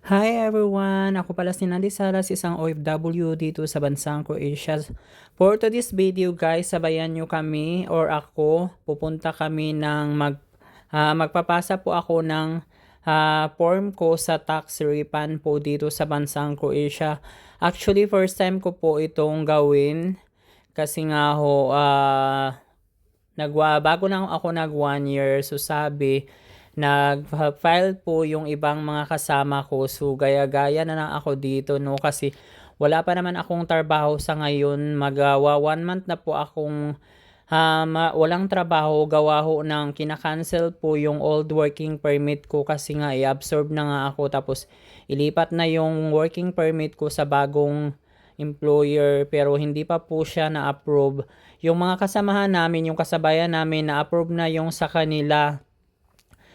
Hi everyone! Ako pala si Nandi Salas, isang OFW dito sa bansang Croatia. For today's video guys, sabayan nyo kami or ako, pupunta kami ng mag, ah, magpapasa po ako ng ah, form ko sa tax refund po dito sa bansang Croatia. Actually, first time ko po itong gawin kasi nga ho, ah, nagwa, bago lang ako nag one year, so sabi, nag-file po yung ibang mga kasama ko. So, gaya-gaya na lang ako dito, no? Kasi wala pa naman akong trabaho sa ngayon. Magawa one month na po akong um, walang trabaho. Gawa ho ng kinakancel po yung old working permit ko kasi nga i-absorb na nga ako. Tapos, ilipat na yung working permit ko sa bagong employer pero hindi pa po siya na-approve. Yung mga kasamahan namin, yung kasabayan namin, na-approve na yung sa kanila.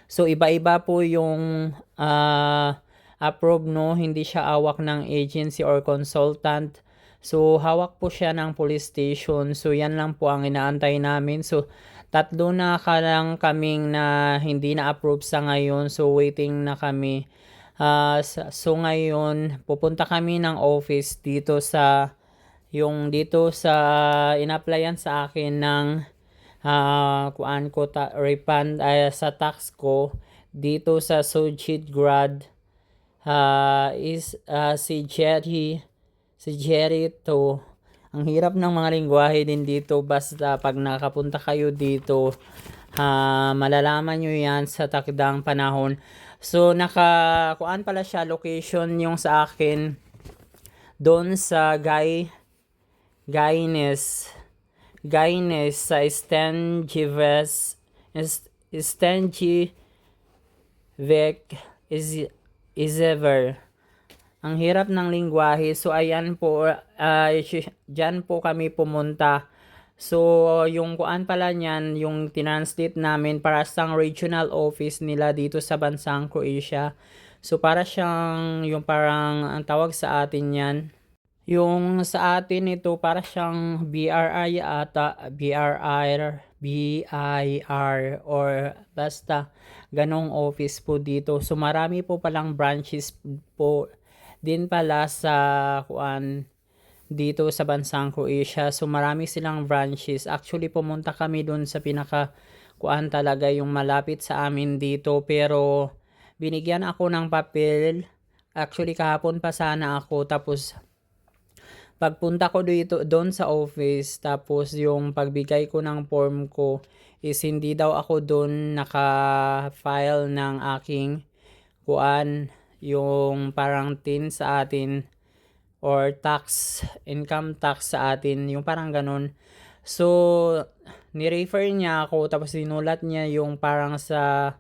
So iba-iba po yung ah, approve no, hindi siya awak ng agency or consultant. So hawak po siya ng police station. So yan lang po ang inaantay namin. So tatlo na ka lang kaming na hindi na-approve sa ngayon. So waiting na kami. Sa- so ngayon pupunta kami ng office dito sa yung dito sa in-applyan sa akin ng ah kuan ko ta refund ay sa tax ko dito sa Sojit Grad. Ah is ah, si Jerry si Jerry to. Ang hirap ng mga lingwahe din dito basta pag nakapunta kayo dito ah malalaman nyo yan sa takdang panahon. So naka kuan pala siya location yung sa akin doon sa Guy Gaines Gaines sa Stangives Stangi Vec is Isever. Ang hirap ng lingwahe. So ayan po uh, diyan po kami pumunta. So yung kuan pala niyan, yung tinranslate namin para sa regional office nila dito sa bansang Croatia. So para siyang yung parang ang tawag sa atin yan yung sa atin ito para siyang BRI ata, BRI, BIR or basta ganong office po dito. So marami po palang branches po din pala sa kuan dito sa bansang Croatia. So marami silang branches. Actually pumunta kami doon sa pinaka kuan talaga yung malapit sa amin dito pero binigyan ako ng papel. Actually kahapon pa sana ako tapos pagpunta ko dito doon sa office tapos yung pagbigay ko ng form ko is hindi daw ako doon naka-file ng aking kuan yung parang tin sa atin or tax income tax sa atin yung parang ganun. So ni-refer niya ako tapos sinulat niya yung parang sa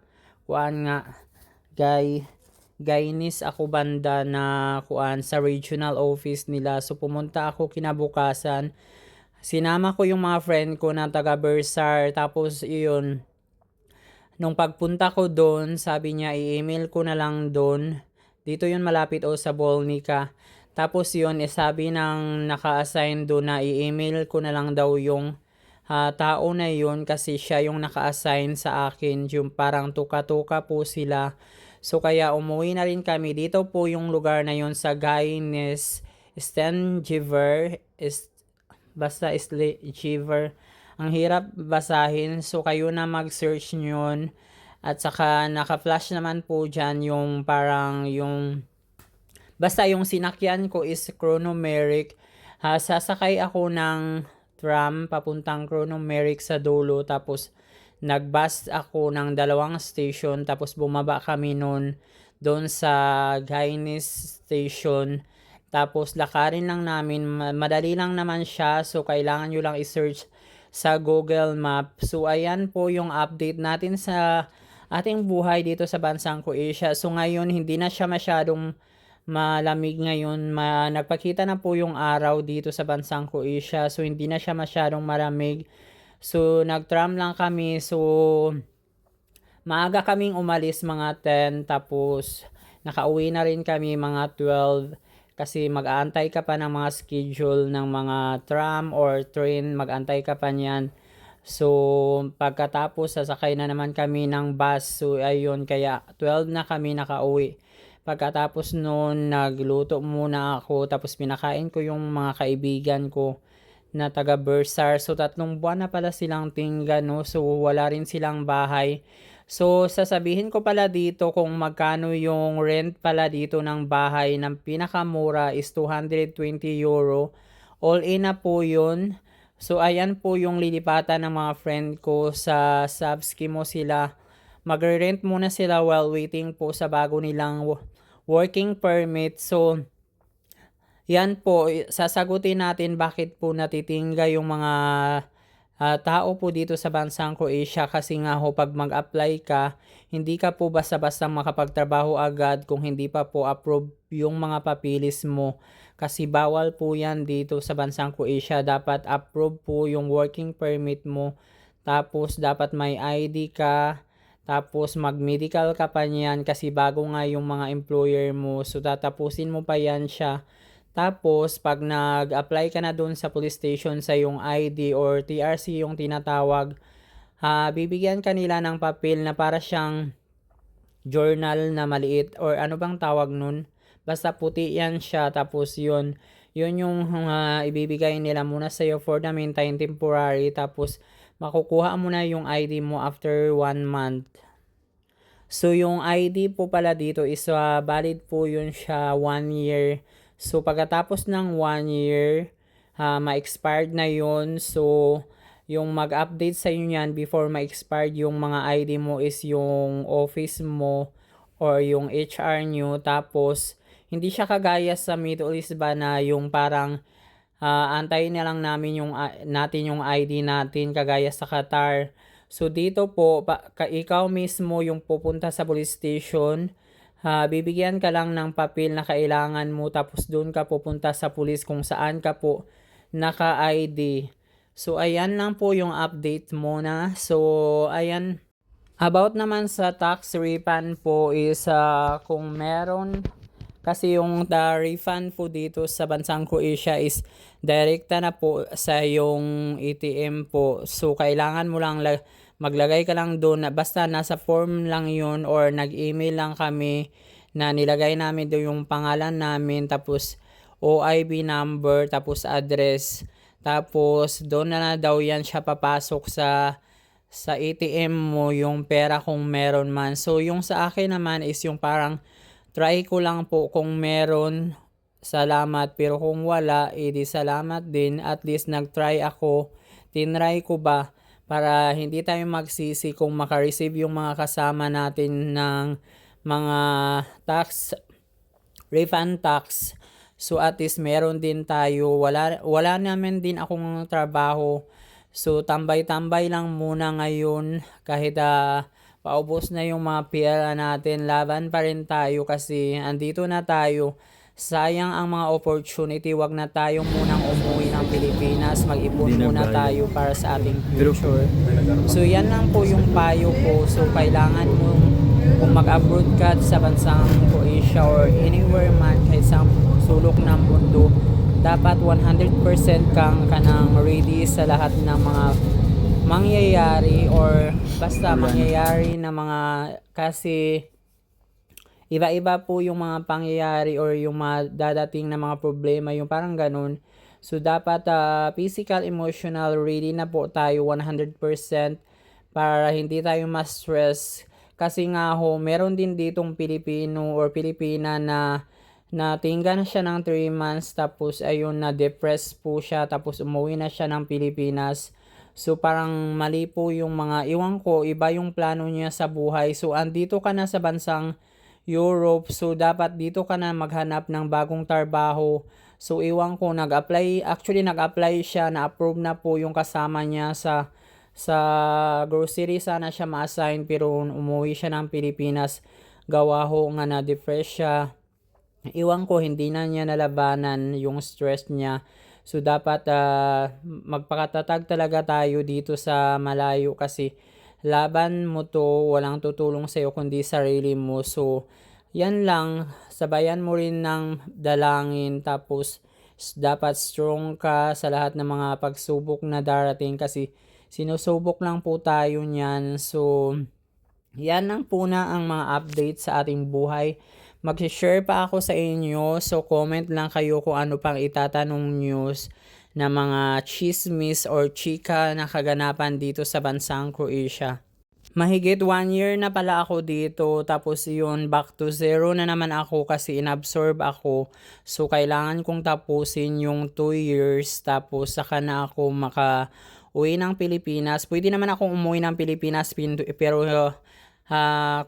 kuan nga guy Gainis ako banda na kuan sa regional office nila. So pumunta ako kinabukasan. Sinama ko yung mga friend ko na taga Bersar. Tapos yun, nung pagpunta ko doon, sabi niya i-email ko na lang doon. Dito yun malapit o sa Bolnica. Tapos yun, eh, sabi ng naka-assign doon na i-email ko na lang daw yung uh, tao na yun kasi siya yung naka-assign sa akin. Yung parang tuka-tuka po sila. So kaya umuwi na rin kami. Dito po yung lugar na yon sa Gaines Stengiver. Is, basta Stengiver. Ang hirap basahin. So kayo na mag-search nyon. At saka naka-flash naman po dyan yung parang yung basta yung sinakyan ko is chronomeric. Ha, sasakay ako ng tram papuntang chronomeric sa dulo tapos nagbus ako ng dalawang station tapos bumaba kami noon doon sa Gaines station. Tapos lakarin lang namin madali lang naman siya so kailangan nyo lang i-search sa Google Map. So ayan po yung update natin sa ating buhay dito sa bansang Croatia. So ngayon hindi na siya masyadong malamig ngayon. Ma nagpakita na po yung araw dito sa bansang Croatia. So hindi na siya masyadong malamig So, nag-tram lang kami. So, maaga kaming umalis mga 10. Tapos, nakauwi na rin kami mga 12. Kasi mag-aantay ka pa ng mga schedule ng mga tram or train. Mag-aantay ka pa niyan. So, pagkatapos sasakay na naman kami ng bus. So, ayun, kaya 12 na kami nakauwi. Pagkatapos noon, nagluto muna ako. Tapos pinakain ko yung mga kaibigan ko na taga Bursar. So, tatlong buwan na pala silang tingga, no? So, wala rin silang bahay. So, sasabihin ko pala dito kung magkano yung rent pala dito ng bahay ng pinakamura is 220 euro. All in na po yun. So, ayan po yung lilipatan ng mga friend ko sa Subski mo sila. Magre-rent muna sila while waiting po sa bago nilang wo- working permit. So, yan po, sasagutin natin bakit po natitingga yung mga ah, tao po dito sa bansang Croatia kasi nga ho pag mag-apply ka, hindi ka po basta-basta makapagtrabaho agad kung hindi pa po approve yung mga papilis mo. Kasi bawal po yan dito sa bansang Croatia. Dapat approve po yung working permit mo. Tapos dapat may ID ka. Tapos mag-medical ka pa niyan kasi bago nga yung mga employer mo. So tatapusin mo pa yan siya. Tapos, pag nag-apply ka na doon sa police station sa yung ID or TRC yung tinatawag, ha, bibigyan ka nila ng papel na para siyang journal na maliit or ano bang tawag nun? Basta puti yan siya tapos yun. Yun yung ah, ibibigay nila muna sa'yo for the meantime temporary tapos makukuha mo na yung ID mo after one month. So, yung ID po pala dito is ah, valid po yun siya one year. So, pagkatapos ng one year, ha, ma-expired na yun. So, yung mag-update sa inyo yan before ma-expired yung mga ID mo is yung office mo or yung HR nyo. Tapos, hindi siya kagaya sa Middle East ba na yung parang ah, antayin na lang namin yung, ah, natin yung ID natin kagaya sa Qatar. So dito po, pa, ka, ikaw mismo yung pupunta sa police station, ha, bibigyan ka lang ng papel na kailangan mo tapos doon ka pupunta sa police kung saan ka po naka-ID. So ayan lang po yung update muna. So ayan, About naman sa tax refund po is ah, kung meron kasi yung the refund po dito sa bansang Croatia is direkta na po sa yung ATM po. So kailangan mo lang lag- maglagay ka lang doon na basta nasa form lang yun or nag-email lang kami na nilagay namin doon yung pangalan namin tapos OIB number tapos address. Tapos doon na, na daw yan siya papasok sa sa ATM mo yung pera kung meron man. So yung sa akin naman is yung parang try ko lang po kung meron salamat. Pero kung wala edi salamat din. At least nagtry ako. Tinry ko ba para hindi tayo magsisi kung makareceive yung mga kasama natin ng mga tax refund tax. So at least meron din tayo. Wala wala naman din akong trabaho. So tambay-tambay lang muna ngayon kahit ah, paubos na yung mga pera natin. Laban pa rin tayo kasi andito na tayo sayang ang mga opportunity. Wag na tayo munang umuwi ng Pilipinas. Mag-ipon muna tayo para sa ating future. so yan lang po yung payo ko. So kailangan mo kung mag-abroad ka sa bansang Croatia or anywhere man kahit sa sulok ng mundo dapat 100% kang kanang ready sa lahat ng mga mangyayari or basta mangyayari na mga kasi iba-iba po yung mga pangyayari or yung mga dadating na mga problema, yung parang ganun. So, dapat ah, physical, emotional, ready na po tayo 100% para hindi tayo ma-stress. Kasi nga ho, meron din ditong Pilipino or Pilipina na natingga na siya ng 3 months tapos ayun na depressed po siya tapos umuwi na siya ng Pilipinas. So parang mali po yung mga iwan ko, iba yung plano niya sa buhay. So andito ka na sa bansang Europe, so dapat dito ka na maghanap ng bagong trabaho. So iwan ko nag-apply, actually nag-apply siya, na-approve na po yung kasama niya sa sa grocery sana siya ma-assign pero umuwi siya ng Pilipinas. Gawa ho nga na-depress siya iwan ko hindi na niya nalabanan yung stress niya. So dapat ah, magpakatatag talaga tayo dito sa malayo kasi laban mo to, walang tutulong sa'yo kundi sarili mo. So yan lang, sabayan mo rin ng dalangin tapos dapat strong ka sa lahat ng mga pagsubok na darating kasi Sinusubok lang po tayo niyan. So, yan lang po na ang mga update sa ating buhay. Mag-share pa ako sa inyo. So, comment lang kayo kung ano pang itatanong news na mga chismis or chika na kaganapan dito sa bansang Croatia. Mahigit one year na pala ako dito tapos yun back to zero na naman ako kasi inabsorb ako. So kailangan kong tapusin yung 2 years tapos saka na ako maka uwi ng Pilipinas. Pwede naman ako umuwi ng Pilipinas pin- pero uh,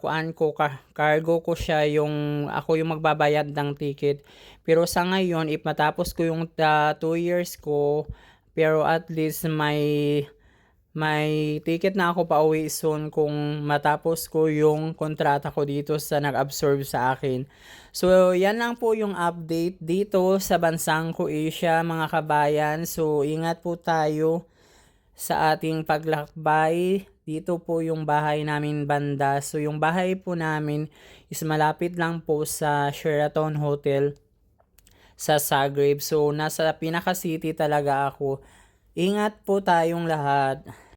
kuan ko car- cargo ko siya yung ako yung magbabayad ng ticket. Pero sa ngayon if matapos ko yung 2 years ko pero at least may may ticket na ako pa uwi soon kung matapos ko yung kontrata ko dito sa nag-absorb sa akin. So, yan lang po yung update dito sa bansang Croatia mga kabayan. So, ingat po tayo sa ating paglakbay. Dito po yung bahay namin banda. So, yung bahay po namin is malapit lang po sa Sheraton Hotel sa Zagreb. So, nasa pinaka-city talaga ako. Ingat po tayong lahat.